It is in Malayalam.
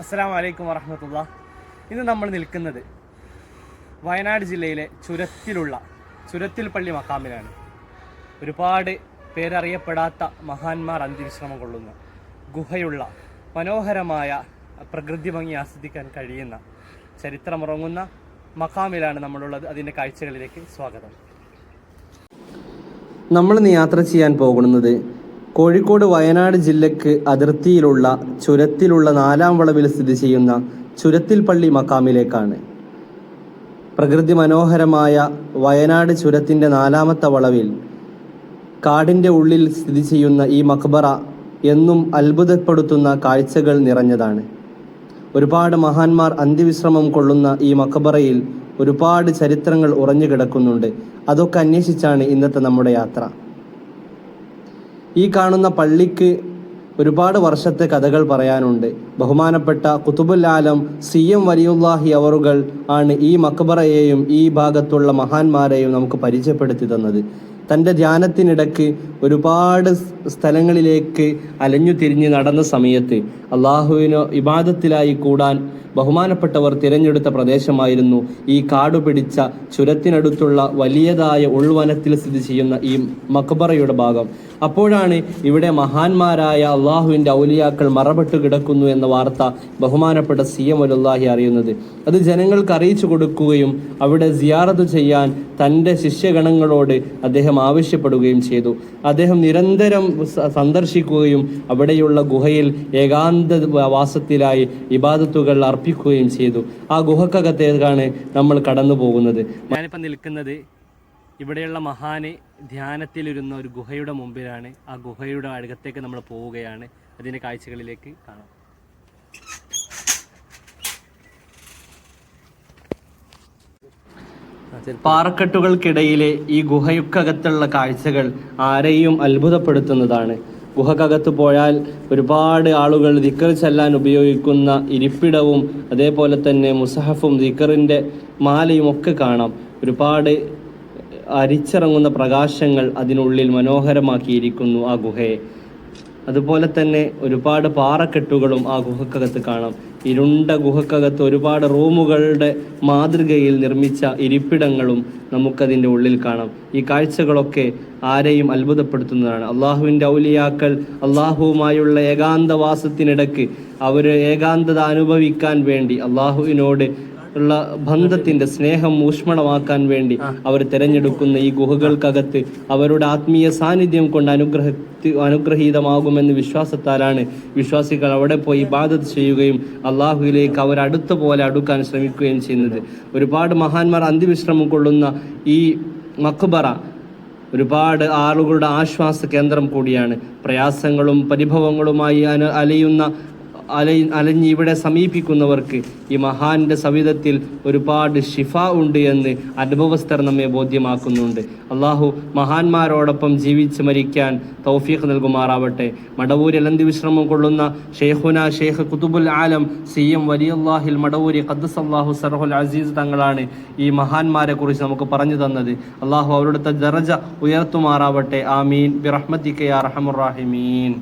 അസ്സാം വലൈക്കും വറഹമത്തുള്ള. ഇന്ന് നമ്മൾ നിൽക്കുന്നത് വയനാട് ജില്ലയിലെ ചുരത്തിലുള്ള ചുരത്തിൽ പള്ളി മക്കാമിലാണ്. ഒരുപാട് പേരറിയപ്പെടാത്ത മഹാന്മാർ അന്ത്യവിശ്രമം കൊള്ളുന്ന ഗുഹയുള്ള മനോഹരമായ പ്രകൃതി ഭംഗി ആസ്വദിക്കാൻ കഴിയുന്ന ചരിത്രമുറങ്ങുന്ന മക്കാമിലാണ് നമ്മളുള്ളത്. അതിന്റെ കാഴ്ചകളിലേക്ക് സ്വാഗതം. നമ്മളിന്ന് യാത്ര ചെയ്യാൻ പോകുന്നത് കോഴിക്കോട് വയനാട് ജില്ലക്ക് അതിർത്തിയിലുള്ള ചുരത്തിലുള്ള നാലാം വളവിൽ സ്ഥിതി ചെയ്യുന്ന ചുരത്തിൽ പള്ളി മക്കാമിലേക്കാണ്. പ്രകൃതി മനോഹരമായ വയനാട് ചുരത്തിന്റെ നാലാമത്തെ വളവിൽ കാടിന്റെ ഉള്ളിൽ സ്ഥിതി ചെയ്യുന്ന ഈ മക്ബറ എന്നും അത്ഭുതപ്പെടുത്തുന്ന കാഴ്ചകൾ നിറഞ്ഞതാണ്. ഒരുപാട് മഹാന്മാർ അന്ത്യവിശ്രമം കൊള്ളുന്ന ഈ മക്ബറയിൽ ഒരുപാട് ചരിത്രങ്ങൾ ഉറഞ്ഞു കിടക്കുന്നുണ്ട് അതൊക്കെ അന്വേഷിച്ചാണ് ഇന്നത്തെ നമ്മുടെ യാത്ര. ഈ കാണുന്ന പള്ളിക്ക് ഒരുപാട് വർഷത്തെ കഥകൾ പറയാനുണ്ട്. ബഹുമാനപ്പെട്ട കുത്തുബുൽ ആലം സി എം വലിയുല്ലാഹി അവറുകൾ ആണ് ഈ മക്ബറയെയും ഈ ഭാഗത്തുള്ള മഹാന്മാരെയും നമുക്ക് പരിചയപ്പെടുത്തി തന്നത്. തന്റെ ധ്യാനത്തിനിടക്ക് ഒരുപാട് സ്ഥലങ്ങളിലേക്ക് അലഞ്ഞു തിരിഞ്ഞ് നടന്ന സമയത്ത് അള്ളാഹുവിനോ ഇബാദത്തിലായി കൂടാൻ ബഹുമാനപ്പെട്ടവർ തിരഞ്ഞെടുത്ത പ്രദേശമായിരുന്നു ഈ കാടുപിടിച്ച ചുരത്തിനടുത്തുള്ള വലിയതായ ഉൾവനത്തിൽ സ്ഥിതി ചെയ്യുന്ന ഈ മക്ബറയുടെ ഭാഗം. അപ്പോഴാണ് ഇവിടെ മഹാന്മാരായ അള്ളാഹുവിന്റെ ഔലിയാക്കൾ മറപ്പെട്ടു കിടക്കുന്നു എന്ന വാർത്ത ബഹുമാനപ്പെട്ട സി എം അലുല്ലാഹി അറിയുന്നത്. അത് ജനങ്ങൾക്ക് അറിയിച്ചു കൊടുക്കുകയും അവിടെ സിയാറത്ത് ചെയ്യാൻ തന്റെ ശിഷ്യഗണങ്ങളോട് അദ്ദേഹം ആവശ്യപ്പെടുകയും ചെയ്തു. അദ്ദേഹം നിരന്തരം സന്ദർശിക്കുകയും അവിടെയുള്ള ഗുഹയിൽ ഏകാന്ത വാസത്തിലായി ഇബാദത്തുകൾ അർപ്പിക്കുകയും ചെയ്തു. ആ ഗുഹക്കകത്തേക്കാണ് നമ്മൾ കടന്നു പോകുന്നത്? ഞാനിപ്പോൾ നിൽക്കുന്നത് ഇവിടെയുള്ള മഹാന് ധ്യാനത്തിലിരുന്ന ഒരു ഗുഹയുടെ മുമ്പിലാണ്. ആ ഗുഹയുടെ അടുക്കത്തേക്ക് നമ്മൾ പോവുകയാണ്. അതിന്റെ കാഴ്ചകളിലേക്ക് കാണാം. പാറക്കെട്ടുകൾക്കിടയിലെ ഈ ഗുഹയ്ക്കകത്തുള്ള കാഴ്ചകൾ ആരെയും അത്ഭുതപ്പെടുത്തുന്നതാണ്. ഗുഹക്കകത്ത് പോയാൽ ഒരുപാട് ആളുകൾ ദിക്കർ ചെല്ലാൻ ഉപയോഗിക്കുന്ന ഇരിപ്പിടവും അതേപോലെ തന്നെ മുസഹഫും ദിക്കറിന്റെ മാലയും ഒക്കെ കാണാം. ഒരുപാട് അരിച്ചിറങ്ങുന്ന പ്രകാശങ്ങൾ അതിനുള്ളിൽ മനോഹരമാക്കിയിരിക്കുന്നു ആ ഗുഹയെ. അതുപോലെ തന്നെ ഒരുപാട് പാറക്കെട്ടുകളും ആ ഗുഹക്കകത്ത് കാണാം. ഇരുണ്ട ഗുഹക്കകത്ത് ഒരുപാട് റൂമുകളുടെ മാതൃകയിൽ നിർമ്മിച്ച ഇരിപ്പിടങ്ങളും നമുക്കതിന്റെ ഉള്ളിൽ കാണാം. ഈ കാഴ്ചകളൊക്കെ ആരെയും അത്ഭുതപ്പെടുത്തുന്നതാണ്. അള്ളാഹുവിന്റെ ഔലിയാക്കൾ അള്ളാഹുവുമായുള്ള ഏകാന്തവാസത്തിനിടക്ക് അവർ ഏകാന്തത അനുഭവിക്കാൻ വേണ്ടി അള്ളാഹുവിനോട് ഉള്ള ബന്ധത്തിന്റെ സ്നേഹം ഊഷ്മളമാക്കാൻ വേണ്ടി അവർ തിരഞ്ഞെടുക്കുന്ന ഈ ഗുഹകൾക്കകത്ത് അവരുടെ ആത്മീയ സാന്നിധ്യം കൊണ്ട് അനുഗ്രഹ അനുഗ്രഹീതമാകുമെന്ന് വിശ്വാസത്താലാണ്. വിശ്വാസികൾ അവിടെ പോയി ഇബാദത്ത് ചെയ്യുകയും അള്ളാഹുവിലേക്ക് അവർ അടുത്ത പോലെ അടുക്കാൻ ശ്രമിക്കുകയും ചെയ്യുന്നത്. ഒരുപാട് മഹാന്മാർ അന്തിവിശ്രമം കൊള്ളുന്ന ഈ മക്ബറ ഒരുപാട് ആളുകളുടെ ആശ്വാസ കേന്ദ്രം കൂടിയാണ്. പ്രയാസങ്ങളും പരിഭവങ്ങളുമായി അലയുന്ന അല അലഞ്ഞ് ഇവിടെ സമീപിക്കുന്നവർക്ക് ഈ മഹാന്റെ സവിധത്തിൽ ഒരുപാട് ഷിഫ ഉണ്ട് എന്ന് അനുഭവസ്ഥർ നമ്മെ ബോധ്യമാക്കുന്നുണ്ട്. അള്ളാഹു മഹാന്മാരോടൊപ്പം ജീവിച്ച് മരിക്കാൻ തൗഫീഖ് നൽകുമാറാവട്ടെ. മടവൂർ മടവൂരിൽ വിശ്രമം കൊള്ളുന്ന ഷെയ്ഖുന ഷെയ്ഖ് കുതുബുൽ ആലം സി എം വലിയല്ലാഹിൽ മടവൂരി ഖദ്ദസ് അള്ളാഹു സർഹുൽ അസീസ് തങ്ങളാണ് ഈ മഹാന്മാരെ കുറിച്ച് നമുക്ക് പറഞ്ഞു തന്നത്. അള്ളാഹു അവരുടെ ദറജ ഉയർത്തുമാറാവട്ടെ. ആമീൻ. ബിറഹ്മത്തിക്ക് യാ റഹമുറാഹിമീൻ